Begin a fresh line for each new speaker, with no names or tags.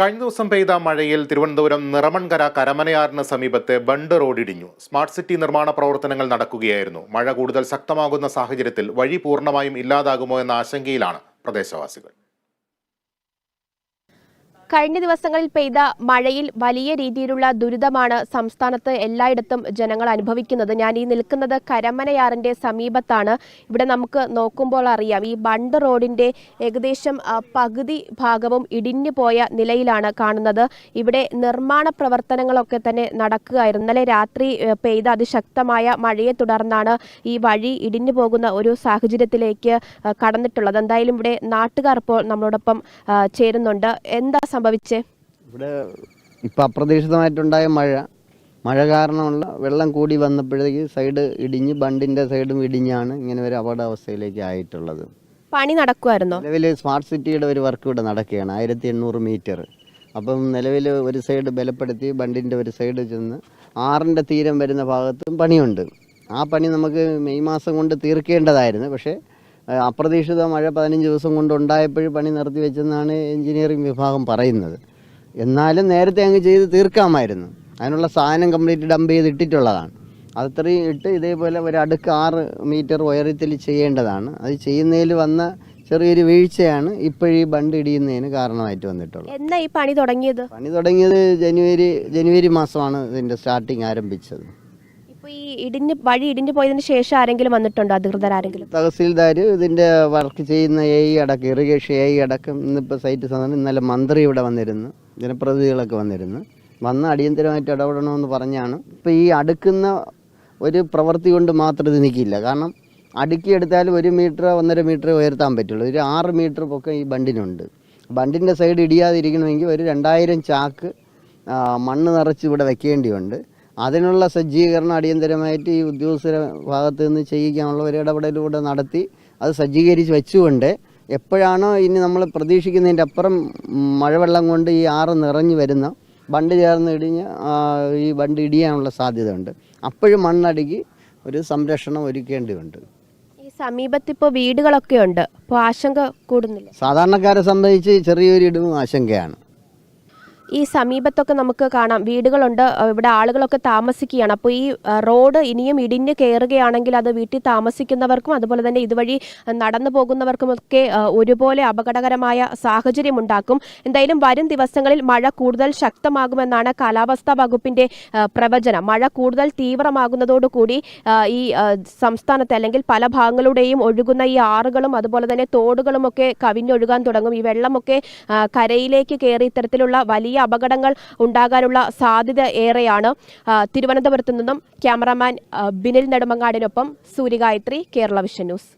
കഴിഞ്ഞ ദിവസം പെയ്ത മഴയിൽ തിരുവനന്തപുരം നിറമൺകര കരമനയാറിന് സമീപത്തെ ബണ്ട് റോഡിടിഞ്ഞു. സ്മാർട്ട് സിറ്റി നിർമ്മാണ പ്രവർത്തനങ്ങൾ നടക്കുകയായിരുന്നു. മഴ കൂടുതൽ ശക്തമാകുന്ന സാഹചര്യത്തിൽ വഴി പൂർണമായും ഇല്ലാതാകുമോ എന്ന ആശങ്കയിലാണ് പ്രദേശവാസികൾ.
കഴിഞ്ഞ ദിവസങ്ങളിൽ പെയ്ത മഴയിൽ വലിയ രീതിയിലുള്ള ദുരിതമാണ് സംസ്ഥാനത്ത് എല്ലായിടത്തും ജനങ്ങൾ അനുഭവിക്കുന്നത്. ഞാൻ ഈ നിൽക്കുന്നത് കരമനയാറിന്റെ സമീപത്താണ്. ഇവിടെ നമുക്ക് നോക്കുമ്പോൾ അറിയാം. ഈ ബണ്ട് റോഡിന്റെ ഏകദേശം പകുതി ഭാഗവും ഇടിഞ്ഞു പോയ നിലയിലാണ് കാണുന്നത്. ഇവിടെ നിർമ്മാണ പ്രവർത്തനങ്ങളൊക്കെ തന്നെ നടക്കുകയായിരുന്നു. ഇന്നലെ രാത്രി പെയ്ത അതിശക്തമായ മഴയെ തുടർന്നാണ് ഈ വഴി ഇടിഞ്ഞു പോകുന്ന ഒരു സാഹചര്യത്തിലേക്ക് കടന്നിട്ടുള്ളത്. എന്തായാലും ഇവിടെ നാട്ടുകാർ ഇപ്പോൾ നമ്മളോടൊപ്പം ചേരുന്നുണ്ട്. എന്താ സംഭവിച്ചേ?
ഇവിടെ ഇപ്പം അപ്രതീക്ഷിതമായിട്ടുണ്ടായ മഴ. മഴ കാരണമുള്ള വെള്ളം കൂടി വന്നപ്പോഴേക്ക് സൈഡ് ഇടിഞ്ഞ് ബണ്ടിന്റെ സൈഡും ഇടിഞ്ഞാണ് ഇങ്ങനെ ഒരു അപകടാവസ്ഥയിലേക്ക് ആയിട്ടുള്ളത്.
പണി നടക്കുമായിരുന്നോ
നിലവിൽ സ്മാർട്ട് സിറ്റിയുടെ ഒരു വർക്ക് ഇവിടെ നടക്കുകയാണ് ആയിരത്തി എണ്ണൂറ് മീറ്റർ. അപ്പം നിലവിൽ ഒരു സൈഡ് ബലപ്പെടുത്തി ബണ്ടിന്റെ ഒരു സൈഡ് ചെന്ന് ആറിന്റെ തീരം വരുന്ന ഭാഗത്തും പണിയുണ്ട്. ആ പണി നമുക്ക് മെയ് മാസം കൊണ്ട് തീർക്കേണ്ടതായിരുന്നു. പക്ഷേ അപ്രതീക്ഷിത മഴ പതിനഞ്ച് ദിവസം കൊണ്ട് ഉണ്ടായപ്പോഴും പണി നിർത്തി വെച്ചെന്നാണ് എഞ്ചിനീയറിംഗ് വിഭാഗം പറയുന്നത്. എന്നാലും നേരത്തെ അങ്ങ് ചെയ്ത് തീർക്കാമായിരുന്നു. അതിനുള്ള സാധനം കംപ്ലീറ്റ് ഡംപ് ചെയ്ത് ഇട്ടിട്ടുള്ളതാണ്. അതത്രയും ഇട്ട് ഇതേപോലെ ഒരു അടുക്ക് ആറ് മീറ്റർ ഉയരത്തിൽ ചെയ്യേണ്ടതാണ്. അത് ചെയ്യുന്നതിൽ വന്ന ചെറിയൊരു വീഴ്ചയാണ് ഇപ്പോഴീ ബണ്ട് ഇടിയുന്നതിന് കാരണമായിട്ട് വന്നിട്ടുള്ളത്.
എന്നാ ഈ പണി തുടങ്ങിയത്?
പണി തുടങ്ങിയത് ജനുവരി ജനുവരി മാസമാണ് ഇതിന്റെ സ്റ്റാർട്ടിങ് ആരംഭിച്ചത്.
ഇപ്പൊ ഈ ഇടിഞ്ഞ് വഴി ഇടിഞ്ഞു പോയതിന് ശേഷം ആരെങ്കിലും വന്നിട്ടുണ്ടോ? അധികൃതർ ആരെങ്കിലും?
തഹസീൽദാർ ഇതിന്റെ വർക്ക് ചെയ്യുന്ന എ അടക്കം ഇറിഗേഷൻ എ അടക്കം ഇന്നിപ്പോൾ സൈറ്റ് സാധനം ഇന്നലെ മന്ത്രി ഇവിടെ വന്നിരുന്നു. ജനപ്രതിനിധികളൊക്കെ വന്നിരുന്നു. വന്ന് അടിയന്തരമായിട്ട് ഇടപെടണമെന്ന് പറഞ്ഞാണ്. ഇപ്പോൾ ഈ അടുക്കുന്ന ഒരു പ്രവൃത്തി കൊണ്ട് മാത്രം ഇത് നിൽക്കില്ല കാരണം അടുക്കിയെടുത്താൽ ഒരു മീറ്റർ ഒന്നര മീറ്റർ ഉയർത്താൻ പറ്റുള്ളൂ. ഒരു ആറ് മീറ്റർ പൊക്കം ഈ ബണ്ടിനുണ്ട്. ബണ്ടിന്റെ സൈഡ് ഇടിയാതിരിക്കണമെങ്കിൽ ഒരു രണ്ടായിരം ചാക്ക് മണ്ണ് നിറച്ച് ഇവിടെ വെക്കേണ്ടിയുണ്ട്. അതിനുള്ള സജ്ജീകരണം അടിയന്തരമായിട്ട് ഈ ഉദ്യോഗസ്ഥര ഭാഗത്ത് നിന്ന് ചെയ്യിക്കാനുള്ള ഒരു ഇടപെടലൂടെ നടത്തി അത് സജ്ജീകരിച്ച് വെച്ചുകൊണ്ട് എപ്പോഴാണോ ഇനി നമ്മൾ പ്രതീക്ഷിക്കുന്നതിന്റെ അപ്പുറം മഴവെള്ളം കൊണ്ട് ഈ ആറ് നിറഞ്ഞു വരുന്ന ബണ്ട് ചേർന്ന് ഇടിഞ്ഞ് ഈ ബണ്ട് ഇടിയാനുള്ള സാധ്യതയുണ്ട്. അപ്പോഴും മണ്ണടുക്കി ഒരു സംരക്ഷണം ഒരുക്കേണ്ടതുണ്ട്.
ഈ സമീപത്ത് ഇപ്പോൾ വീടുകളൊക്കെ ഉണ്ട് അപ്പോൾ ആശങ്ക കൂടുന്നില്ല?
സാധാരണക്കാരെ സംബന്ധിച്ച് ചെറിയൊരു ഇടിവും ആശങ്കയാണ്.
ഈ സമീപത്തൊക്കെ നമുക്ക് കാണാം. വീടുകളുണ്ട്. ഇവിടെ ആളുകളൊക്കെ താമസിക്കുകയാണ്. അപ്പോൾ ഈ റോഡ് ഇനിയും ഇടിഞ്ഞ് കയറുകയാണെങ്കിൽ അത് വീട്ടിൽ താമസിക്കുന്നവർക്കും അതുപോലെ തന്നെ ഇതുവഴി നടന്നു പോകുന്നവർക്കുമൊക്കെ ഒരുപോലെ അപകടകരമായ സാഹചര്യം ഉണ്ടാക്കും. എന്തായാലും വരും ദിവസങ്ങളിൽ മഴ കൂടുതൽ ശക്തമാകുമെന്നാണ് കാലാവസ്ഥാ വകുപ്പിന്റെ പ്രവചനം. മഴ കൂടുതൽ തീവ്രമാകുന്നതോടുകൂടി ഈ സംസ്ഥാനത്തെ അല്ലെങ്കിൽ പല ഭാഗങ്ങളുടെയും ഒഴുകുന്ന ഈ ആറുകളും അതുപോലെ തന്നെ തോടുകളും ഒക്കെ കവിഞ്ഞൊഴുകാൻ തുടങ്ങും. ഈ വെള്ളമൊക്കെ കരയിലേക്ക് കയറി ഇത്തരത്തിലുള്ള വലിയ അപകടങ്ങൾ ഉണ്ടാകാനുള്ള സാധ്യത ഏറെയാണ്. തിരുവനന്തപുരത്തു നിന്നും ക്യാമറാമാൻ ബിനിൽ നെടുമങ്ങാടിനൊപ്പം സൂര്യഗായത്രി കേരള വിഷൻ ന്യൂസ്.